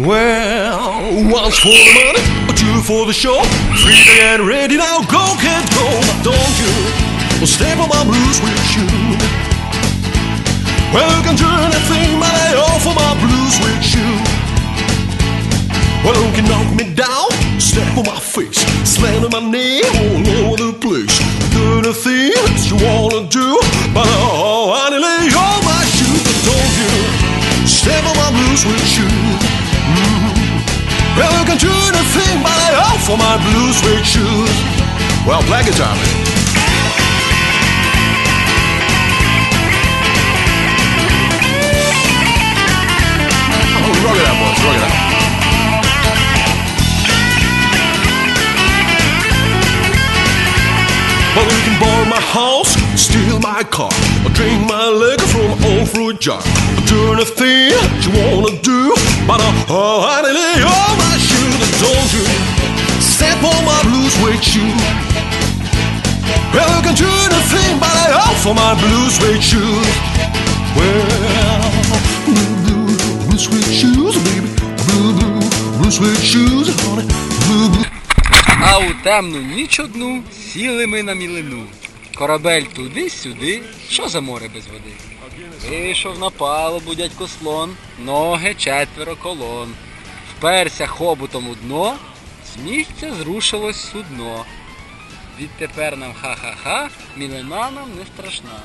Well, one's for the money, two for the show. Three to get ready now, go, kid, go. But don't you step on my blue suede shoe. Well, you can do anything, but I offer my blue suede shoe. Well, you can knock me down, step on my face, slam on my knee all over the place. Do anything that you wanna do, but oh, I lay all my shoes. But don't you step on my blue suede shoe. But offer my blue suede shoes. Well, play guitar, man. Rock it out, boys, rock it out. Well, you can borrow my house, steal my car, or drink my liquor from an old fruit jar. Do anything you wanna do, but uh, oh, I lay all my suede shoe. Well, you can do but I offer my blue suede shoes. Well, blue, blue, blue suede shoes, baby, blue, blue, blue suede shoes, honey, blue, blue. А у темну ніч одну сіли ми на мілину. Корабель туди-сюди, що за море без води? Вийшов на палубу дядько слон, ноги четверо колон. Вперся хоботом у дно, місця зрушилось судно. Відтепер нам ха-ха-ха, мілина нам не страшна.